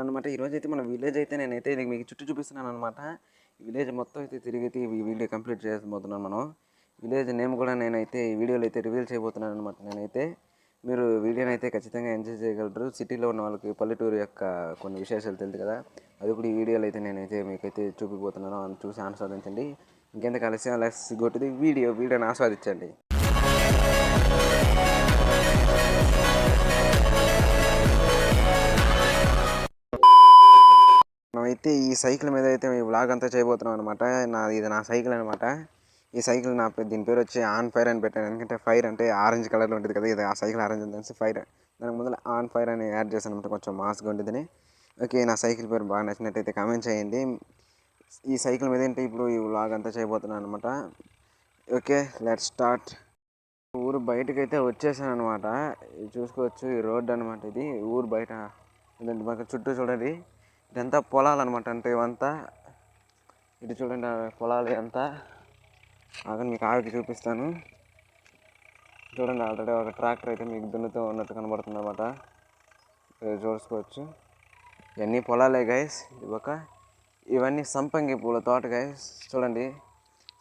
అనమాట ఈరోజు అయితే మన విలేజ్ అయితే నేనైతే ఇది మీకు చుట్టూ చూపిస్తున్నాను అనమాట విలేజ్ మొత్తం అయితే తిరిగి ఈ వీడియో కంప్లీట్ చేయబోతున్నాను మనం. విలేజ్ నేమ్ కూడా నేనైతే ఈ వీడియోలో అయితే రివీల్ చేయబోతున్నాను అనమాట నేనైతే. మీరు వీడియోని అయితే ఖచ్చితంగా ఎంజాయ్ చేయగలరు. సిటీలో ఉన్న వాళ్ళకి పల్లెటూరు యొక్క కొన్ని విశేషాలు తెలుసు కదా అది కూడా ఈ వీడియోలో అయితే నేనైతే మీకైతే చూపిపోతున్నాను అని చూసి ఆస్వాదించండి. ఇంకెందుకు ఆలస్యం లెస్ గొట్టుది వీడియో వీడియోని ఆస్వాదించండి. మనమైతే ఈ సైకిల్ మీద అయితే ఈ బ్లాగ్ అంతా చేయబోతున్నాం అనమాట నా ఇది నా సైకిల్ అనమాట ఈ సైకిల్ నా దీని పేరు వచ్చి ఆన్ ఫైర్ అని పెట్టాను. ఎందుకంటే ఫైర్ అంటే ఆరెంజ్ కలర్లో ఉంటుంది కదా ఇది ఆ సైకిల్ ఆరెంజ్ ఉంటుంది ఫైర్. దానికి ముందర ఆన్ ఫైర్ అని యాడ్ చేశాను అనమాట కొంచెం మాస్గా ఉంటుందని ఓకే నా సైకిల్ పేరు బాగా నచ్చినట్టయితే కామెంట్ చేయండి. ఈ సైకిల్ మీద ఏంటి ఇప్పుడు ఈ వ్లాగ్ అంతా చేయబోతున్నాను అనమాట ఓకే లెట్ స్టార్ట్ ఊరు బయటకు అయితే వచ్చేసాను అనమాట చూసుకోవచ్చు ఈ రోడ్ అనమాట ఇది. ఊరు బయట చుట్టూ చూడండి ఇదంతా పొలాలు అనమాట అంటే ఇవంతా. ఇటు చూడండి పొలాలు అంతా ఆగని మీకు ఆవికి చూపిస్తాను. చూడండి ఆల్రెడీ ఒక ట్రాక్టర్ అయితే మీకు దున్నుతూ ఉన్నట్టు కనబడుతుంది అనమాట చూసుకోవచ్చు. ఇవన్నీ పొలాలే గైస్ ఇది ఒక ఇవన్నీ సంపంగి పూల తోట గైస్ చూడండి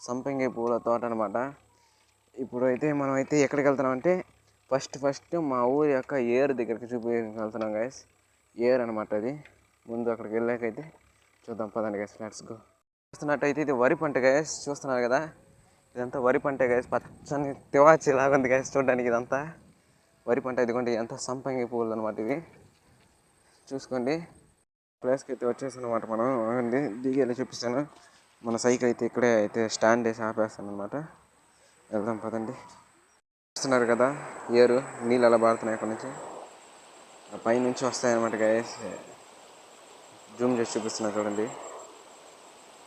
సంపంగి పూల తోట అనమాట ఇప్పుడు అయితే మనం అయితే ఎక్కడికి వెళ్తున్నామంటే ఫస్ట్ ఫస్ట్ మా ఊరి యొక్క ఏరు దగ్గరికి చూపి వెళ్తున్నాం గైస్ ఏర్ అనమాట అది. ముందు అక్కడికి వెళ్ళాకైతే చూద్దాం పదండి గైస్ లెట్స్ గో చూస్తున్నట్టయితే ఇది వరి పంట గైస్ చూస్తున్నారు కదా? ఇదంతా వరి పంట గైస్ పచ్చని తివాచి లాగా ఉంది గైస్ చూడడానికి ఇదంతా. వరి పంట ఇదిగోండి ఎంత సంపంగి పువ్వులు అనమాట ఇవి. చూసుకోండి. ప్లేస్కి అయితే వచ్చేసాను అనమాట మనం. ఆగండి దిగి వెళ్ళి చూపిస్తాను. మన సైకిల్ అయితే ఇక్కడే అయితే స్టాండ్ వేసి ఆపేస్తాను అనమాట వెళ్దాం పదండి. చూస్తున్నారు కదా ఏరు నీళ్ళు అలా పారుతున్నాయి అక్కడ నుంచి. పైనుంచి వస్తాయన్నమాట గైస్ జూమ్ చేసి చూపిస్తున్నా చూడండి.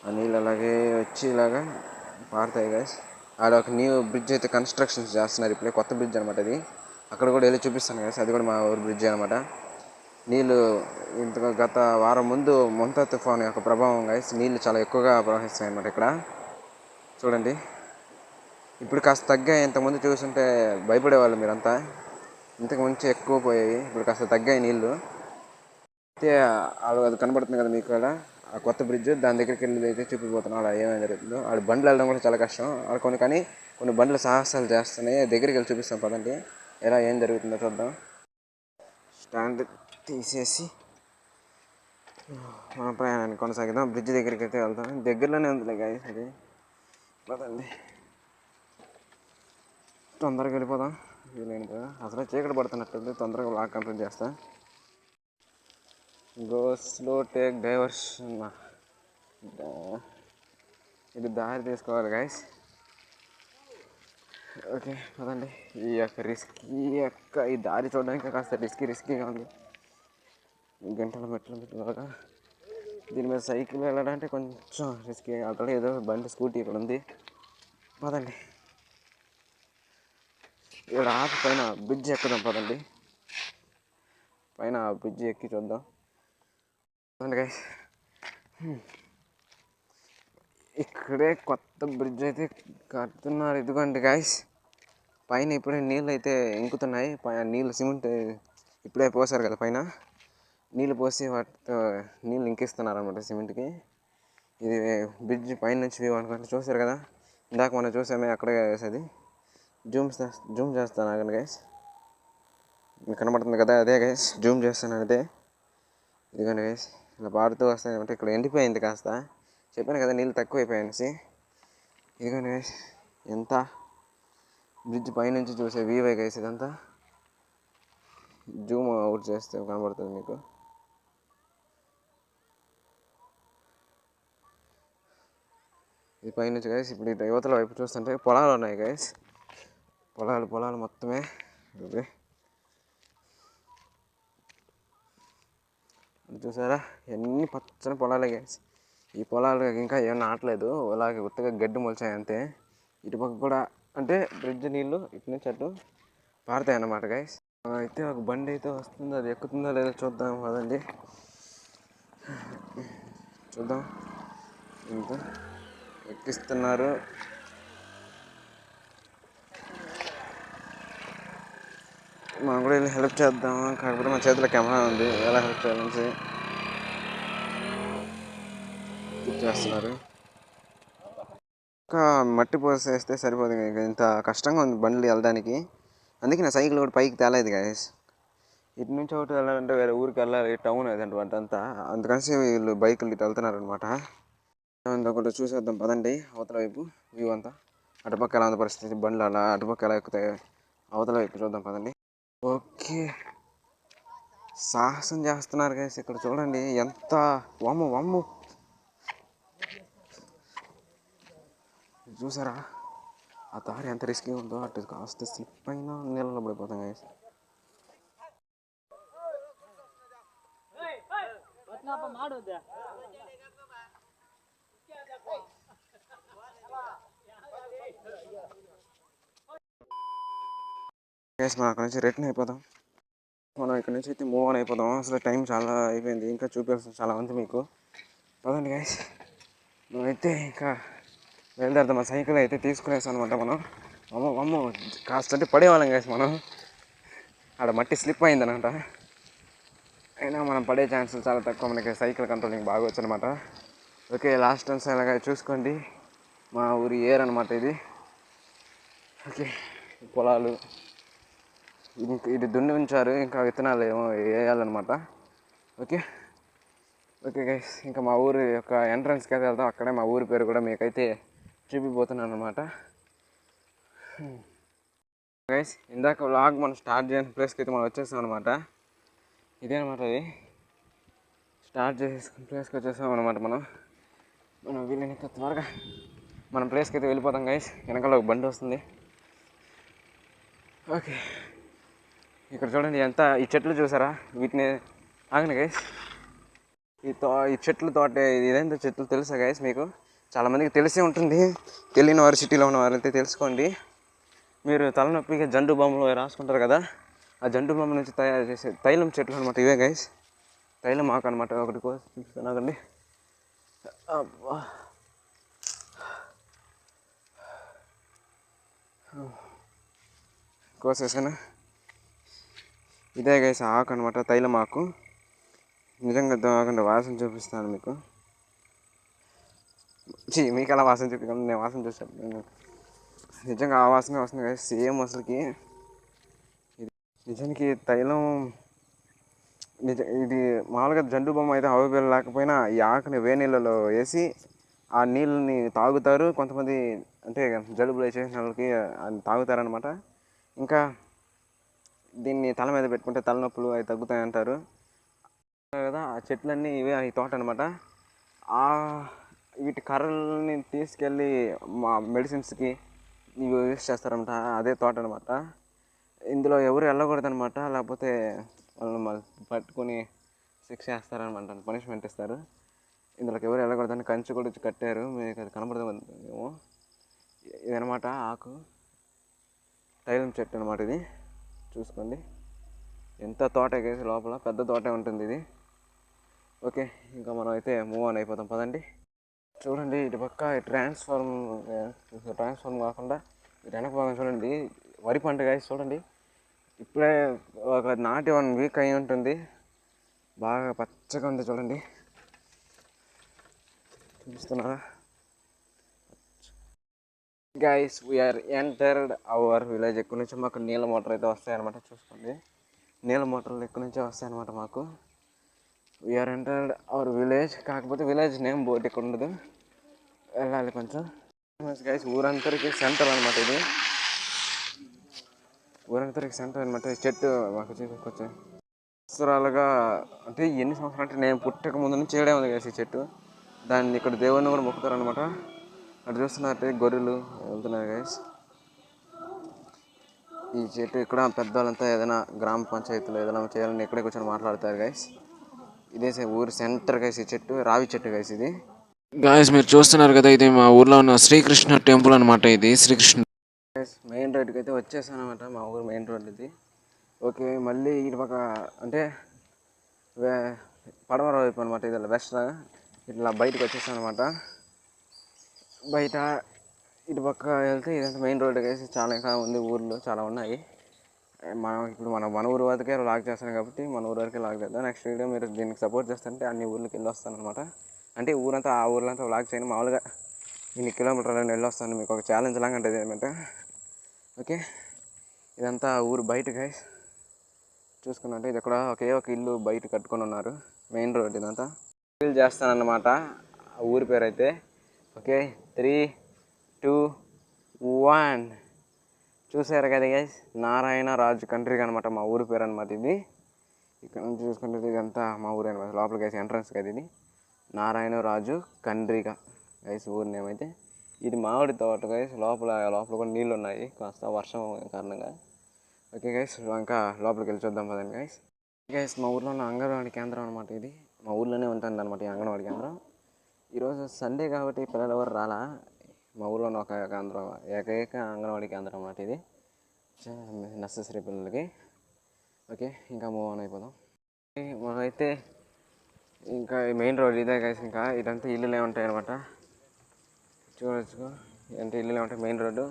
ఆ నీళ్ళు అలాగే వచ్చి ఇలాగా పారుతాయి గాయస్ ఆడ ఒక న్యూ బ్రిడ్జ్ అయితే కన్స్ట్రక్షన్స్ చేస్తున్నారు ఇప్పుడే. కొత్త బ్రిడ్జ్ అనమాట అది. అక్కడ కూడా వెళ్ళి చూపిస్తాను గాయస్ అది కూడా మా ఊరు బ్రిడ్జ్ అనమాట నీళ్ళు ఇంత గత వారం ముందు మొంత తుఫాన్ యొక్క ప్రభావం గాయస్ నీళ్ళు చాలా ఎక్కువగా ప్రవహిస్తాయి అనమాట ఇక్కడ. చూడండి. ఇప్పుడు కాస్త తగ్గాయి. ఇంతకుముందు చూస్తుంటే భయపడేవాళ్ళు మీరంతా. ఇంతకు ముందు ఎక్కువ పోయాయి. ఇప్పుడు కాస్త తగ్గాయి నీళ్ళు. అయితే అది కనబడుతుంది కదా మీకు అక్కడ ఆ కొత్త బ్రిడ్జ్ దాని దగ్గరికి వెళ్ళి అయితే చూపిపోతున్నాం అలా ఏమైనా జరుగుతుందో. ఆడ బండ్లు వెళ్ళడం కూడా చాలా కష్టం. ఆడ కొన్ని కానీ కొన్ని బండ్లు సాహసాలు చేస్తున్నాయి. దగ్గరికి వెళ్ళి చూపిస్తాం పదండి. ఎలా ఏం జరుగుతుందో చూద్దాం. స్టాండ్ తీసేసి మన ప్రయాణాన్ని కొనసాగిద్దాం. బ్రిడ్జ్ దగ్గరికి అయితే వెళ్తాం దగ్గరలోనే ఉందిలే గాయస్ అది. పదండి. తొందరగా వెళ్ళిపోదాం. వీలైన కదా అసలు చీకటి పడుతున్నట్టుంది. తొందరగా లాక్ కంప్లీట్ చేస్తా. గో స్లో టేక్ డైవర్షన్ ఇది దారి తీసుకోవాలి గాయస్ ఓకే పదండి. ఈ యొక్క రిస్కీ యొక్క ఈ దారి చూడడానికి కాస్త రిస్కీ రిస్కీగా ఉంది. గంటల మెట్ల మెట్లుగా దీని మీద సైకిల్ వెళ్ళడానికి కొంచెం రిస్కీ ఆల్రెడీ ఏదో బండి స్కూటీ ఇక్కడ ఉంది. పదండి. ఇక్కడ ఆపి పైన బ్రిడ్జ్ ఎక్కుదాం పదండి. పైన బ్రిడ్జ్ ఎక్కి చూద్దాం. గైస్ ఇక్కడే కొత్త బ్రిడ్జ్ అయితే కడుతున్నారు. ఇదిగోండి గాయస్ పైన ఇప్పుడే నీళ్ళు అయితే ఇంకుతున్నాయి. పైన నీళ్ళు సిమెంట్ ఇప్పుడే పోసారు కదా పైన. నీళ్ళు పోసి వాటితో నీళ్ళు ఇంకిస్తున్నారు అనమాట సిమెంట్కి. ఇది బ్రిడ్జ్ పైన నుంచి వ్యూ అనుకుంటే. చూసారు కదా? ఇందాక మనం చూసామే అక్కడే వేసేది. జూమ్ జూమ్ చేస్తాను ఆగండి గైస్ మీకు కనబడుతుంది కదా? అదే గైస్ జూమ్ చేస్తాను అదే. ఇదిగోండి గైస్ ఇలా పారుతూ వస్తాయి అంటే ఇక్కడ ఎండిపోయింది కాస్త. చెప్పాను కదా నీళ్ళు తక్కువ అయిపోయాయనేసి ఇదిగోండి గైస్ ఎంత? బ్రిడ్జ్ పైనుంచి చూసే వీవే గైస్ ఇదంతా? జూమ్ అవుట్ చేస్తే కనబడుతుంది మీకు. ఇది పైనుంచి గైస్ ఇప్పుడు ఇటు యువతల వైపు చూస్తుంటే పొలాలు ఉన్నాయి గైస్ పొలాలు పొలాలు మొత్తమే. చూసారా? ఎన్ని పచ్చని పొలాలే గైస్ ఈ పొలాలు ఇంకా ఏం నాటలేదు. అలాగే కొత్తగా గడ్డి మొలిచాయి అంతే. ఇటుపక్క కూడా అంటే బ్రిడ్జ్ నీళ్ళు ఇటు నుంచి అటు పారుతాయి అన్నమాట గైస్ అయితే ఒక బండి అయితే వస్తుందో? అది ఎక్కుతుందో లేదో చూద్దాం కదండి చూద్దాం. ఇంకా ఎక్కిస్తున్నారు. మనం కూడా వెళ్ళి హెల్ప్ చేద్దాం కాకపోతే మా చేతిలో కెమెరా ఉంది. ఎలా హెల్ప్ చేయాలని చేస్తున్నారు. ఇంకా మట్టి పోసేస్తే సరిపోదు ఇక. ఇంత కష్టంగా ఉంది బండ్లు వెళ్ళడానికి. అందుకే నా సైకిల్ కూడా పైకి తేలేదు గాయస్ ఇటు నుంచి ఒకటి వెళ్ళాలంటే వేరే ఊరికి వెళ్ళాలి. టౌన్ అదంటే అంతా. అందుకని వీళ్ళు బైకులు ఇటు వెళ్తున్నారు అనమాట ఒకటి చూసేద్దాం. పదండి. అవతల వైపు వ్యూ అంతా. అటుపక్క ఎలా ఉంది పరిస్థితి? బండ్లు అలా అటుపక్క ఎలా ఎక్కుతాయి? అవతల వైపు చూద్దాం పదండి. ఓకే సాహసం చేస్తున్నారు గైస్ ఇక్కడ చూడండి ఎంత వమ్ము వమ్ము చూసారా ఆ దారి ఎంత రిస్కీ ఉందో అటు కాస్త స్లిప్ అయినా నీళ్ళలో పడిపోతాం గైస్ గైస్ మనం అక్కడ నుంచి రిటర్న్ అయిపోదాం. మనం ఇక్కడ నుంచి అయితే మూవ్ ఆన్ అయిపోదాం. అసలు టైం చాలా అయిపోయింది. ఇంకా చూపించాల్సిన చాలా ఉంది మీకు. పదండి గైస్ మనమైతే ఇంకా బయలుదేరుతాం మా సైకిల్ అయితే తీసుకునేసాం అనమాట మనం. అమ్మ అమ్మ. కాస్త అంటే పడేవాళ్ళం గైస్ మనం. ఆడ మట్టి స్లిప్ అయిందనమాట. అయినా మనం పడే ఛాన్సులు చాలా తక్కువ మనకి. సైకిల్ కంట్రోలింగ్ బాగా వచ్చనమాట ఓకే లాస్ట్ టైమ్స్ అలాగా చూసుకోండి. మా ఊరి ఏర్ అనమాట ఇది. ఓకే పొలాలు. ఇంక ఇది దున్ని ఉంచారు ఇంకా విత్తనాలు ఏమో వేయాలన్నమాట. ఓకే? ఓకే గైస్ ఇంకా మా ఊరి యొక్క ఎంట్రన్స్కి అయితే వెళ్తాం అక్కడే మా ఊరి పేరు కూడా మీకైతే చూపిపోతున్నాను అనమాట గైస్ ఇందాక వ్లాగ్ మనం స్టార్ట్ చేసిన ప్లేస్కి అయితే మనం వచ్చేసాం అనమాట ఇదే అనమాట అది. స్టార్ట్ చేసుకున్న ప్లేస్కి వచ్చేసాం అనమాట మనం. మనం వీళ్ళని త్వరగా మన ప్లేస్కి అయితే వెళ్ళిపోతాం గైస్ వెనకాల ఒక బండి వస్తుంది. ఓకే. ఇక్కడ చూడండి ఎంత ఈ చెట్లు చూసారా? వీటిని ఆగండి గైస్ ఈ తో ఈ చెట్లు తోట ఇదేంటో చెట్లు తెలుసా గైస్ మీకు? చాలామందికి తెలిసే ఉంటుంది. తెలియని వారు సిటీలో ఉన్న వారైతే తెలుసుకోండి. మీరు తలనొప్పికి జండు బొమ్మలు రాసుకుంటారు కదా ఆ జండు బొమ్మ నుంచి తయారు చేసే తైలం చెట్లు అనమాట ఇవే గైస్ తైలం ఆకు అనమాట ఒకటి కోసం చూపిస్తున్నాకండి అబ్బా. కోసేసాను? ఇదే గైస్ ఆకు అనమాట తైలం ఆకు. నిజంగా కాకుండా వాసన చూపిస్తాను మీకు. చీ మీకు అలా వాసన చూపించాను నేను వాసన చూసాను నిజంగా ఆ వాసన వస్తుంది కదా సేమ్ అసలుకి. నిజానికి తైలం నిజ ఇది మామూలుగా జండు బొమ్మ అయితే అవైలబుల్ లేకపోయినా ఈ ఆకుని వేడి నీళ్ళలో వేసి ఆ నీళ్ళని తాగుతారు. కొంతమంది అంటే జలుబులు చేసిన వాళ్ళకి తాగుతారనమాట ఇంకా దీన్ని తల మీద పెట్టుకుంటే తలనొప్పులు అవి తగ్గుతాయి అంటారు. కదా ఆ చెట్లన్నీ ఇవే ఈ తోట అనమాట ఆ వీటి కర్రల్ని తీసుకెళ్ళి మా మెడిసిన్స్కి ఇవి యూస్ చేస్తారనమాట అదే తోట అనమాట ఇందులో ఎవరు వెళ్ళకూడదు అనమాట లేకపోతే వాళ్ళని మళ్ళీ పట్టుకొని శిక్ష వేస్తారనమాట పనిష్మెంట్ ఇస్తారు. ఇందులోకి ఎవరు వెళ్ళకూడదని కంచి కూడా కట్టారు. మీకు అది కనపడదు ఏమో. ఇదనమాట ఆకు. తైలం చెట్టు అనమాట ఇది. చూసుకోండి. ఎంత తోట ఎగేసి లోపల పెద్ద తోటే ఉంటుంది ఇది. ఓకే ఇంకా మనం అయితే మూవ్ ఆన్ అయిపోతాం. పదండి. చూడండి ఇటు పక్క ట్రాన్స్ఫార్మ్ ట్రాన్స్ఫార్మ్ కాకుండా ఇటు వెనక భాగం చూడండి. వరి పంట కాసి చూడండి. ఇప్పుడే ఒక నాటి వన్ వీక్ అయి ఉంటుంది. బాగా పచ్చగా ఉంది చూడండి. చూపిస్తున్నారా? Guys we are entered our village ఎక్కడి నుంచి మాకు నీళ్ళ మోటార్ అయితే వస్తాయన్నమాట చూసుకోండి. నీళ్ళ మోటార్లు ఎక్కడి నుంచే వస్తాయన్నమాట మాకు. We are entered our village కాకపోతే విలేజ్ నేమ్ బోర్డు ఇక్కడ ఉండదు. వెళ్ళాలి కొంచెం. గైస్ ఊరంతరికి సెంటర్ అనమాట ఇది. ఊరంతరికి సెంటర్ అనమాట చెట్టు మాకు కొంచెం సంవత్సరాలుగా అంటే ఎన్ని సంవత్సరాలు అంటే నేను పుట్టక ముందు నుంచి చేయడే ఉంది గైస్ ఈ చెట్టు. దాన్ని ఇక్కడ దేవుడిని కూడా మొక్కుతారనమాట అటు చూస్తున్నట్టే గొర్రెలు వెళ్తున్నాయి గైస్ ఈ చెట్టు ఇక్కడ పెద్దవాళ్ళంతా ఏదైనా గ్రామ పంచాయతీలో ఏదైనా చేయాలని ఇక్కడే కూర్చొని మాట్లాడతారు గైస్ ఇదే ఊరి సెంటర్ గైస్ ఈ చెట్టు రావి చెట్టు గైస్ ఇది. గాయస్ మీరు చూస్తున్నారు కదా ఇది మా ఊర్లో ఉన్న శ్రీకృష్ణ టెంపుల్ అనమాట ఇది శ్రీకృష్ణ. మెయిన్ రోడ్కి అయితే వచ్చేసాను అనమాట మా ఊరు మెయిన్ రోడ్ ఇది. ఓకే మళ్ళీ ఇటు పక్క అంటే పడమర వైపు అనమాట ఇది వెస్ట్ ఇట్లా బయటకు వచ్చేసాను అనమాట బయట ఇటు పక్క వెళ్తే ఇదంతా మెయిన్ రోడ్డుకి వేసి చాలా ఇంకా ఉంది ఊర్లో చాలా ఉన్నాయి. మనం ఇప్పుడు మనం మన ఊరు వరకే లాక్ చేస్తాను కాబట్టి మన ఊరు వరకే లాక్ చేద్దాం. నెక్స్ట్ వీడియో మీరు దీనికి సపోర్ట్ చేస్తుంటే అన్ని ఊర్లకి వెళ్ళి వస్తాను అనమాట అంటే ఊరంతా ఆ ఊర్లంతా లాక్ చేయను మామూలుగా ఇన్ని కిలోమీటర్లను వెళ్ళొస్తాను మీకు ఒక ఛాలెంజ్ లాగా ఉంటుంది అనమాట ఓకే ఇదంతా ఊరు బయట గైస్ చూసుకున్నట్టు ఇది ఇక్కడ ఒకే ఒక ఇల్లు బయట కట్టుకొని ఉన్నారు. మెయిన్ రోడ్ ఇదంతా. ఫీల్ చేస్తానన్నమాట. ఆ ఊరి పేరు అయితే ఓకే త్రీ టూ వన్ చూసారు కదా గైస్ నారాయణ రాజు కంట్రీ అనమాట మా ఊరి పేరు అనమాట ఇది. ఇక్కడ నుంచి చూసుకుంటే ఇదంతా మా ఊరు అనమాట లోపల గైస్ ఎంట్రన్స్ కదా ఇది. నారాయణ రాజు కండ్రిక గైస్ ఊరి నేమ్ అయితే. ఇది మామిడి తోట గైస్ లోపల లోపల కూడా నీళ్ళు ఉన్నాయి. కాస్త వర్షం కారణంగా. ఓకే గైస్ ఇంకా లోపలికి వెళ్ళి చూద్దాం పదండి గైస్ గైస్ మా ఊర్లో ఉన్న అంగన్వాడి కేంద్రం అనమాట ఇది. మా ఊర్లోనే ఉంటుంది అనమాట ఈ అంగన్వాడి కేంద్రం. ఈరోజు సండే కాబట్టి పిల్లలు ఎవరు రాలా? మా ఊర్లో ఉన్న ఒక కేంద్రం ఏకైక అంగన్వాడీ కేంద్రం అన్నమాట ఇది. నెససరీ పిల్లలకి. ఓకే ఇంకా మూవ్ ఆన్ అయిపోదాం. మనమైతే ఇంకా మెయిన్ రోడ్ ఇదే గైస్ ఇంకా ఇదంతా ఇల్లులే ఉంటాయి అనమాట చూడొచ్చు అంటే ఇల్లులే ఉంటాయి మెయిన్ రోడ్డు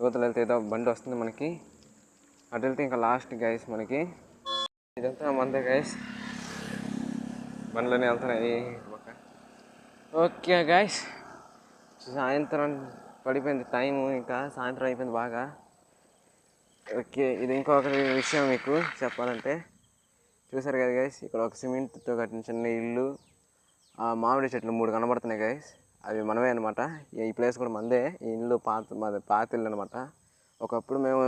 యువతలు వెళ్తే ఏదో బండి వస్తుంది మనకి. అటు వెళ్తే ఇంకా లాస్ట్ గైస్ మనకి. ఇదంతా మందే గైస్ బండ్లోనే వెళ్తున్నాయి. Okay guys. సాయంత్రం పడిపోయింది టైము ఇంకా సాయంత్రం అయిపోయింది బాగా. ఓకే ఇది ఇంకొక విషయం మీకు చెప్పాలంటే చూసారు కదా గైస్ ఇక్కడ ఒక సిమెంట్తో కట్టిన చిన్న ఇల్లు ఆ మామిడి చెట్లు మూడు కనబడుతున్నాయి గైస్ అవి మనమే అనమాట ఈ ప్లేస్ కూడా మందే ఈ ఇల్లు పాత మాది పాత ఇల్లు అనమాట ఒకప్పుడు మేము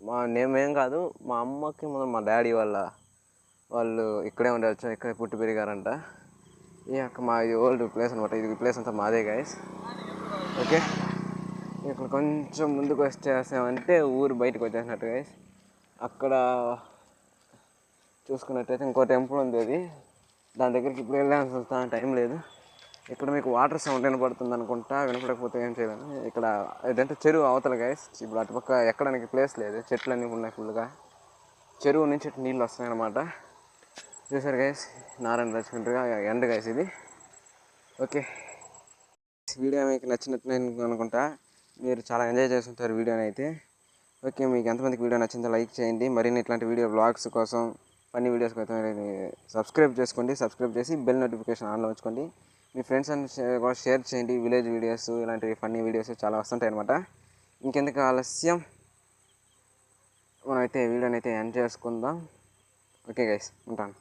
మా నేమేం కాదు మా అమ్మకి మొదలు మా డాడీ వాళ్ళ వాళ్ళు ఇక్కడే ఉండవచ్చు ఇక్కడే పుట్టి పెరిగారంట. ఈ యొక్క మా ఇది ఓల్డ్ ప్లేస్ అనమాట ఇది ప్లేస్ అంతా మాదే గాయస్ ఓకే? ఇక్కడ కొంచెం ముందుకు వచ్చేసామంటే ఊరు బయటకు వచ్చేసినట్టు గాయస్ అక్కడ చూసుకున్నట్టయితే ఇంకో టెంపుల్ ఉంది అది. దాని దగ్గరికి ఇప్పుడు వస్తా టైం లేదు. ఇక్కడ మీకు వాటర్ సౌండ్ వినపడుతుంది అనుకుంటా. వినపడకపోతే ఏం చేయలేను ఇక్కడ ఏదంటే చెరువు అవతల గాయస్ ఇప్పుడు అటుపక్క ఎక్కడానికి ప్లేస్ లేదు. చెట్లు అన్నీ ఉన్నాయి ఫుల్గా చెరువు నుంచి నీళ్ళు వస్తున్నాయి అన్నమాట చూసారు గైస్ నారాయణ రాజుకుంటారుగా ఎండ్ గైస్ ఇది. ఓకే వీడియో మీకు నచ్చినట్టు నేను అనుకుంటా. మీరు చాలా ఎంజాయ్ చేస్తుంటారు వీడియోని అయితే. ఓకే మీకు ఎంతమందికి వీడియో నచ్చిందో లైక్ చేయండి. మరిన్ని ఇట్లాంటి వీడియో బ్లాగ్స్ కోసం ఫన్నీ వీడియోస్ కోసం సబ్స్క్రైబ్ చేసుకోండి. సబ్స్క్రైబ్ చేసి బెల్ నోటిఫికేషన్ ఆన్లో ఉంచుకోండి. మీ ఫ్రెండ్స్ అండ్ కూడా షేర్ చేయండి. విలేజ్ వీడియోస్ ఇలాంటి ఫన్నీ వీడియోస్ చాలా వస్తుంటాయి అనమాట ఇంకెందుకు ఆలస్యం? మనమైతే వీడియోని అయితే ఎండ్ చేసుకుందాం. ఓకే గైస్ ఉంటాను.